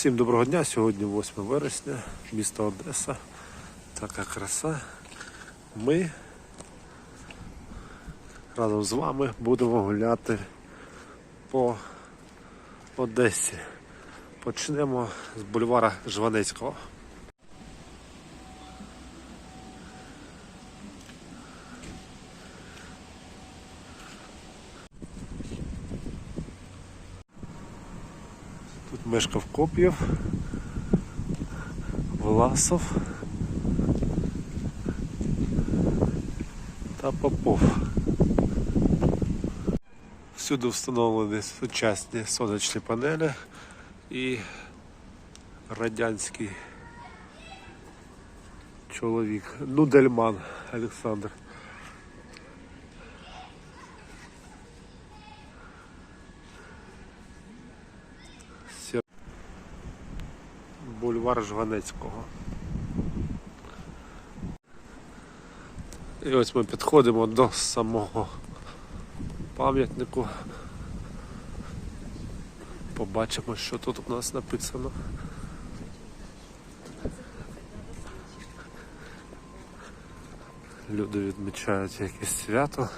Всім доброго дня. Сьогодні 8 вересня, місто Одеса. Така краса. Ми разом з вами будемо гуляти по Одесі. Почнемо з бульвара Жванецького. Мешкав Коп'єв, Власов та Попов. Всюди встановлені сучасні сонячні панелі і радянський чоловік, Нудельман Олександр. Бульвар Жванецького. І ось ми підходимо до самого пам'ятнику. Побачимо, що тут у нас написано. Люди відмічають якесь свято.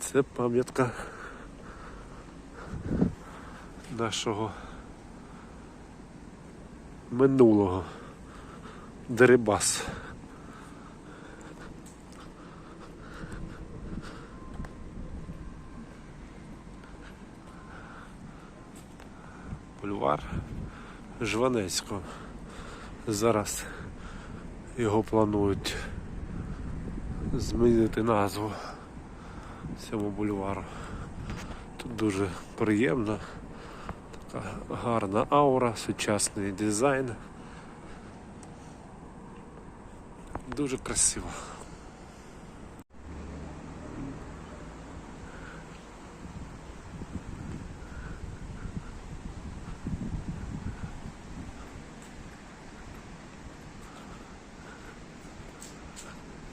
Це пам'ятка нашого минулого Дерибас. Бульвар Жванецького. Зараз його планують змінити назву цьому бульвару. Тут дуже приємно, гарна аура, сучасний дизайн. Дуже красиво.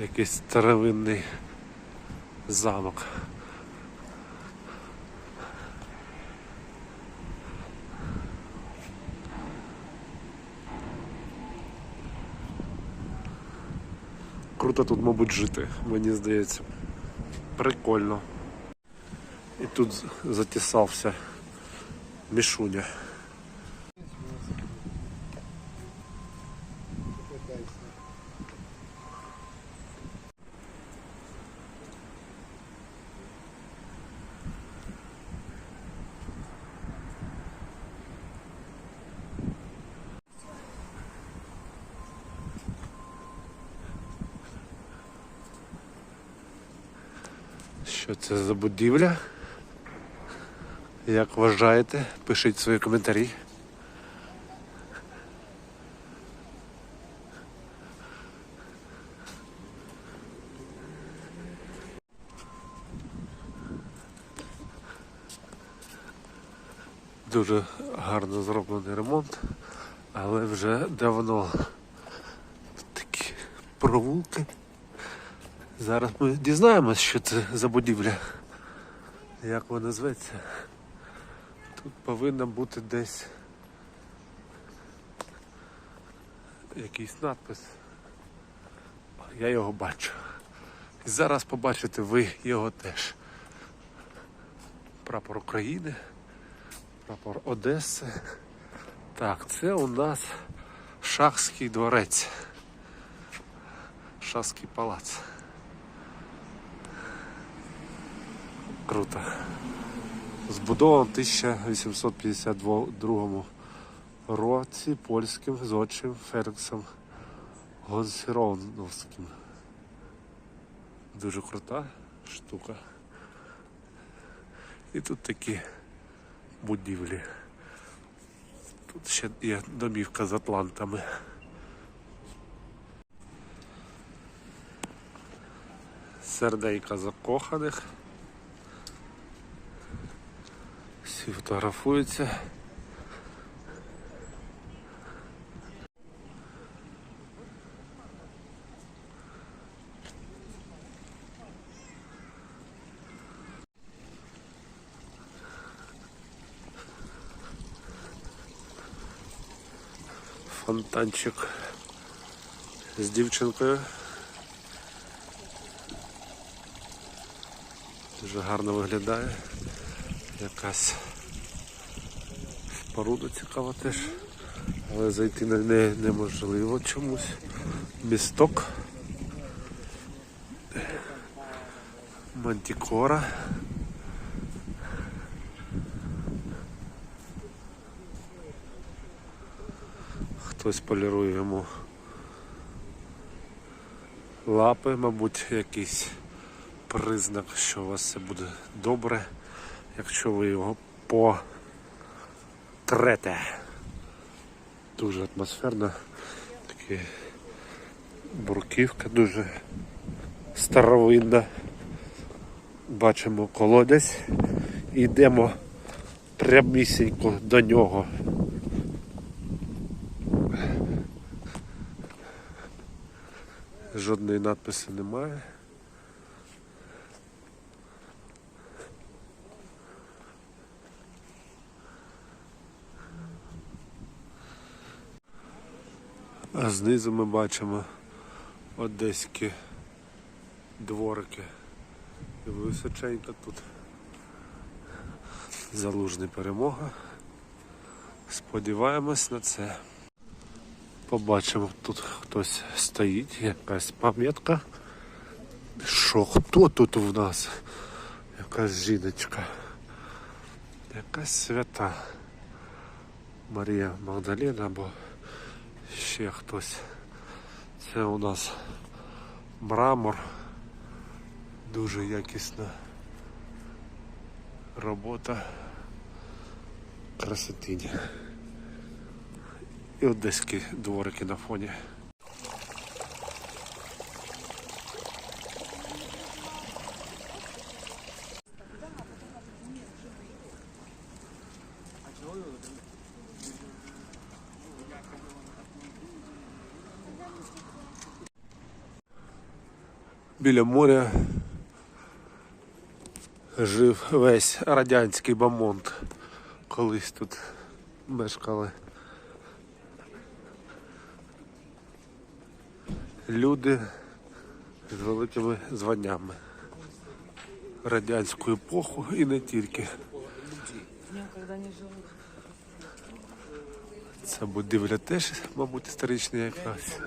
Якийсь старовинний замок. Круто тут, мабуть, жити, мені здається. Прикольно. І тут затісався Мішуня. Що це за будівля? Як вважаєте? Пишіть свої коментарі. Дуже гарно зроблений ремонт, але вже давно такі провулки. Зараз ми дізнаємось, що це за будівля. Як вона зветься. Тут повинна бути десь якийсь надпис. Я його бачу. І зараз побачите ви його теж. Прапор України, прапор Одеси. Так, це у нас Шахський дворець. Шахський палац. Круто. Збудовано в 1852 році польським зодчим Феліксом Гонсіроновським. Дуже крута штука. І тут такі будівлі. Тут ще є домівка з атлантами. Сердейка закоханих. всі фотографуються. Фонтанчик з дівчинкою. Дуже гарно виглядає якась споруда цікава теж. Але зайти на неї неможливо чомусь. Місток. Мантікора. Хтось полірує йому лапи, мабуть, якийсь признак, що у вас все буде добре, якщо ви його потрете. Дуже атмосферно. Такі бурківка дуже старовинна. Бачимо колодязь і йдемо прямісінько до нього. Жодної надписи немає. А знизу ми бачимо одеські дворики. І височенько тут. Залужний перемога. Сподіваємось на це. Побачимо, тут хтось стоїть, якась пам'ятка. Що, хто тут у нас? Якась жіночка. Якась свята. Марія Магдаліна або ще хтось. Це у нас мрамор. Дуже якісна робота. Красотиня. І одеські дворики на фоні. Біля моря жив весь радянський бамонт. Колись тут мешкали. люди з великими званнями. Радянську епоху і не тільки. Це будівля теж, мабуть, історична якась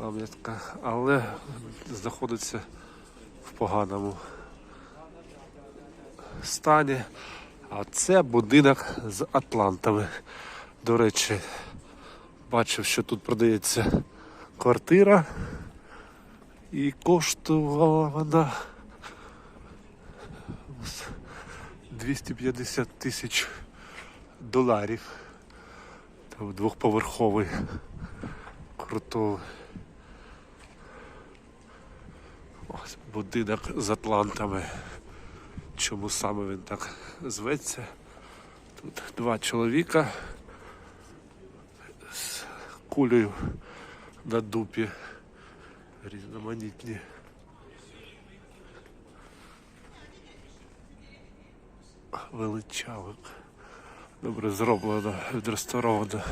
пам'ятка, але знаходиться в поганому стані. А це будинок з Атлантами. До речі, бачив, що тут продається квартира і коштувала вона 250 тисяч доларів. Там двохповерховий крутий Ось будинок з атлантами. Чому саме він так зветься? Тут два чоловіка з кулею на дупі різноманітні. Величавик. Добре зроблено, відреставровано.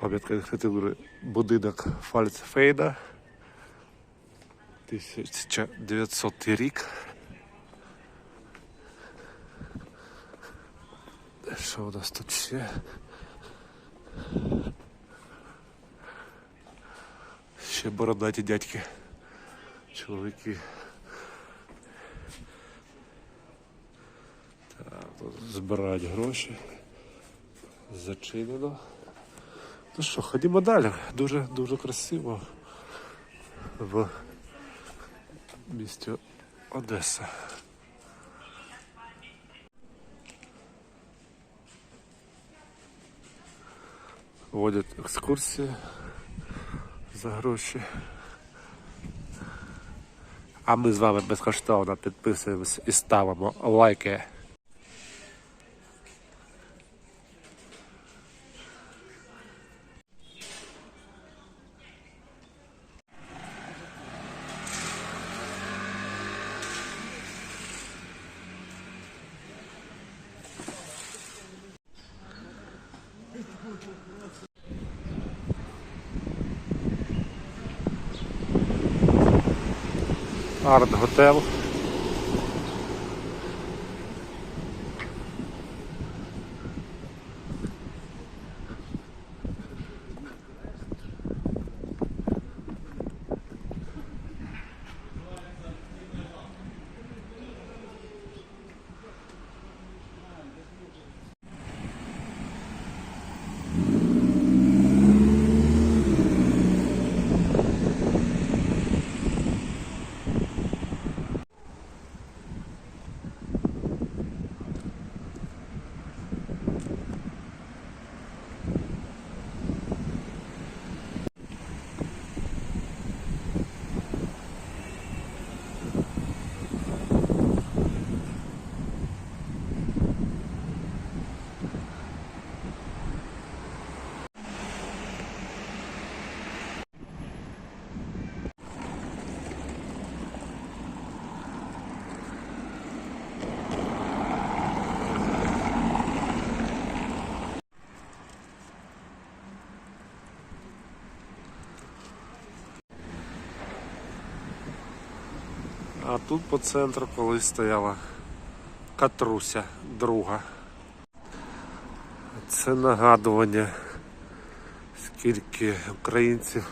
Пам'ятка архітектури будинок Фальцфейда. 1900 рік. Що у нас тут ще? Ще бородаті дядьки. Чоловіки. Так, тут збирають гроші. Зачинено. Ну що, ходімо далі. Дуже дуже красиво в місті Одеса. Водять екскурсії за гроші. А ми з вами безкоштовно підписуємось і ставимо лайки. Арт А тут по центру колись стояла катруся друга. Це нагадування, скільки українців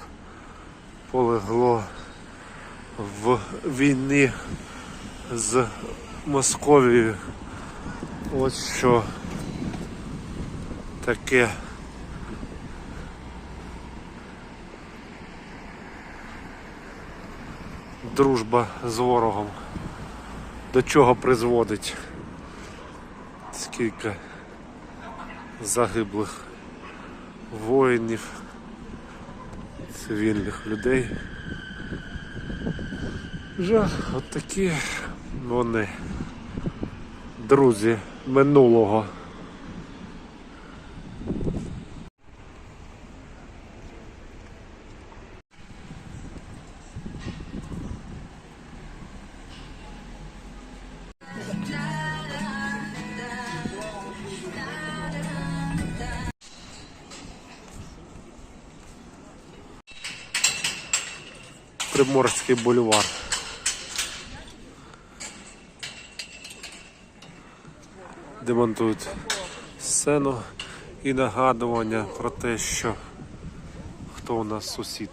полегло в війні з Московією. Ось що таке. Дружба з ворогом до чого призводить. Скільки загиблих воїнів, цивільних людей. Жах, от такі вони друзі минулого. Приморський бульвар. Демонтують сцену і нагадування про те, що хто у нас сусід.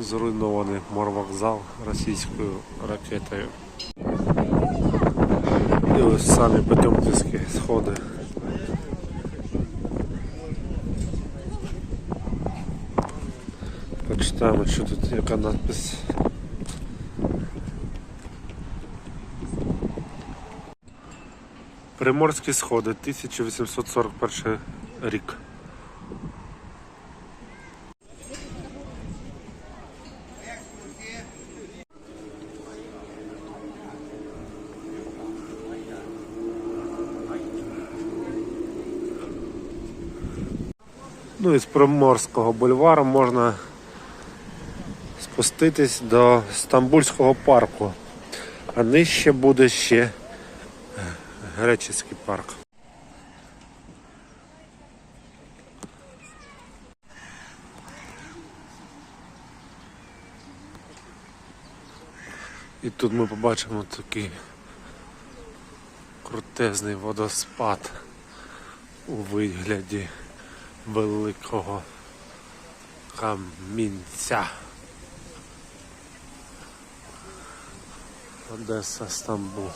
Зруйнований морвокзал російською ракетою. І ось самі Потемківські сходи. Почитаємо, що тут яка надпис. Приморські сходи, 1841 рік. Ну і з Приморського бульвару можна спуститись до Стамбульського парку. А нижче буде ще Греческий парк. І тут ми побачимо такий крутезний водоспад у вигляді великого камінця. Одеса, Стамбул.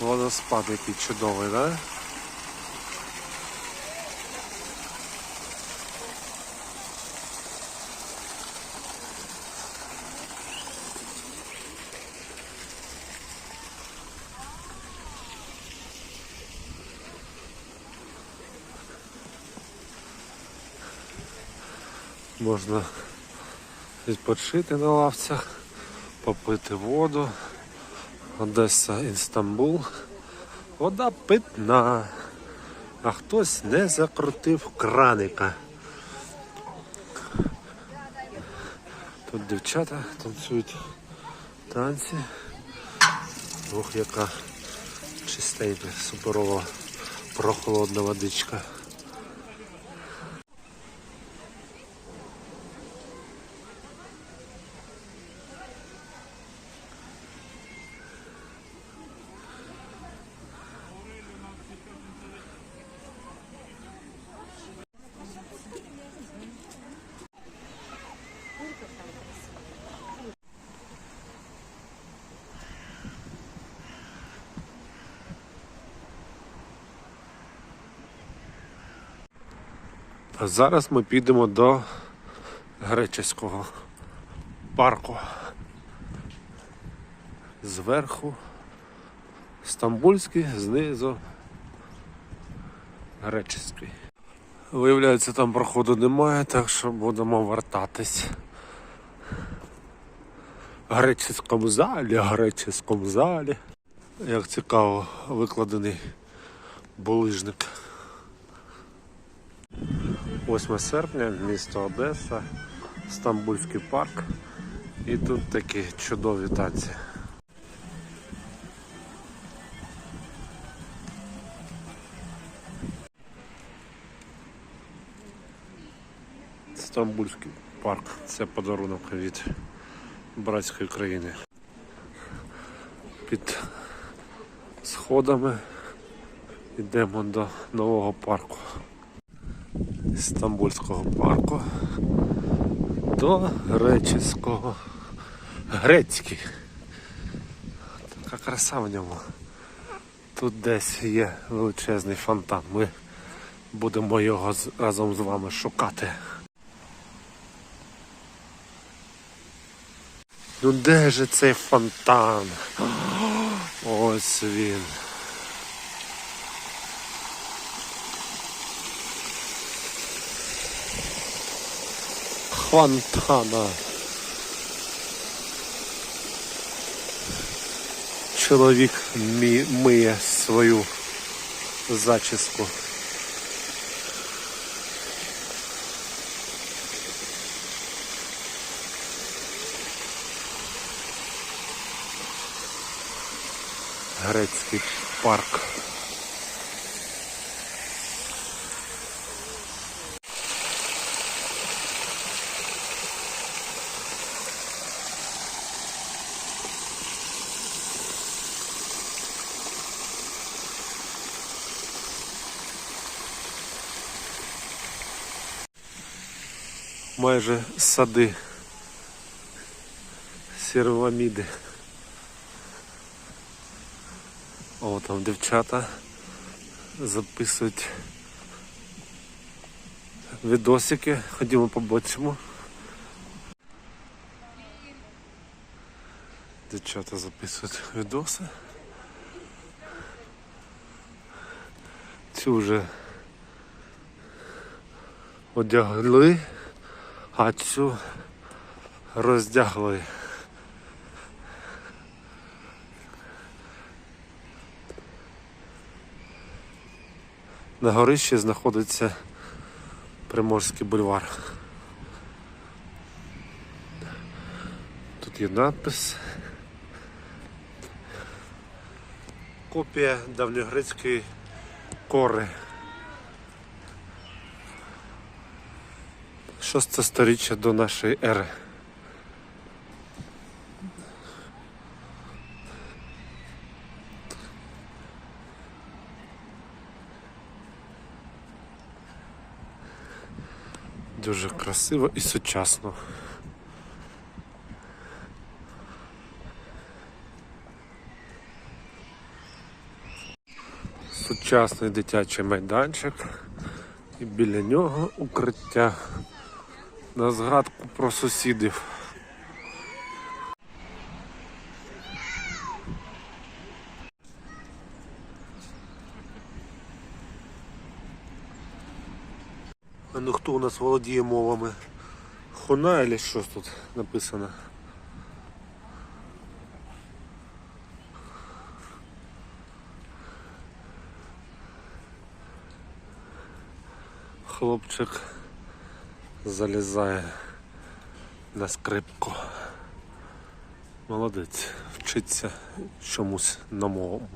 Водоспад який чудовий, да? Можна відпочити на лавцях, попити воду. Одеса, Інстамбул. Вода питна. А хтось не закрутив краника. Тут дівчата танцюють танці. Ох, яка чистенька, суперова, прохолодна водичка. А зараз ми підемо до греческого парку. Зверху Стамбульський, знизу греческий. Виявляється, там проходу немає, так що будемо вертатись. В греческому залі, греческому залі. Як цікаво викладений булижник. 8 серпня, місто Одеса, Стамбульський парк. І тут такі чудові танці. Стамбульський парк. Це подарунок від братської країни. Під сходами йдемо до нового парку. Стамбульського парку до греческого. Грецький. Така краса в ньому. Тут десь є величезний фонтан. Ми будемо його разом з вами шукати. Ну де же цей фонтан? Ось він. Фонтана. Чоловік миє свою зачіску. Грецький парк. Майже сади сірваміди. О, там дівчата записують відосики. Ходімо побачимо. Дівчата записують відоси. Цю вже одягли, а цю роздягли. На горищі знаходиться Приморський бульвар. Тут є надпис. Копія давньогрецької кори. Шосте сторіччя до нашої ери. Дуже красиво і сучасно. Сучасний дитячий майданчик і біля нього укриття на згадку про сусідів. А ну хто у нас володіє мовами? Шхуна или що тут написано? Хлопчик залізає на скрипку. Молодець, вчиться чомусь новому.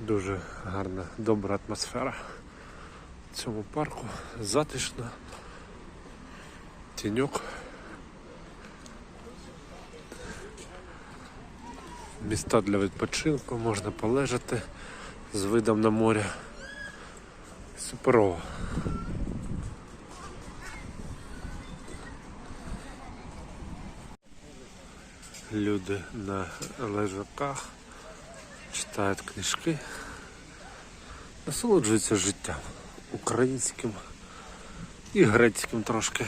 Дуже гарна, добра атмосфера в цьому парку. Затишно. Тіньок. Міста для відпочинку, можна полежати з видом на море. Суперово. Люди на лежаках читають книжки, насолоджуються життям українським і грецьким трошки.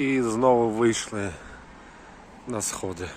І знову вийшли на сходи.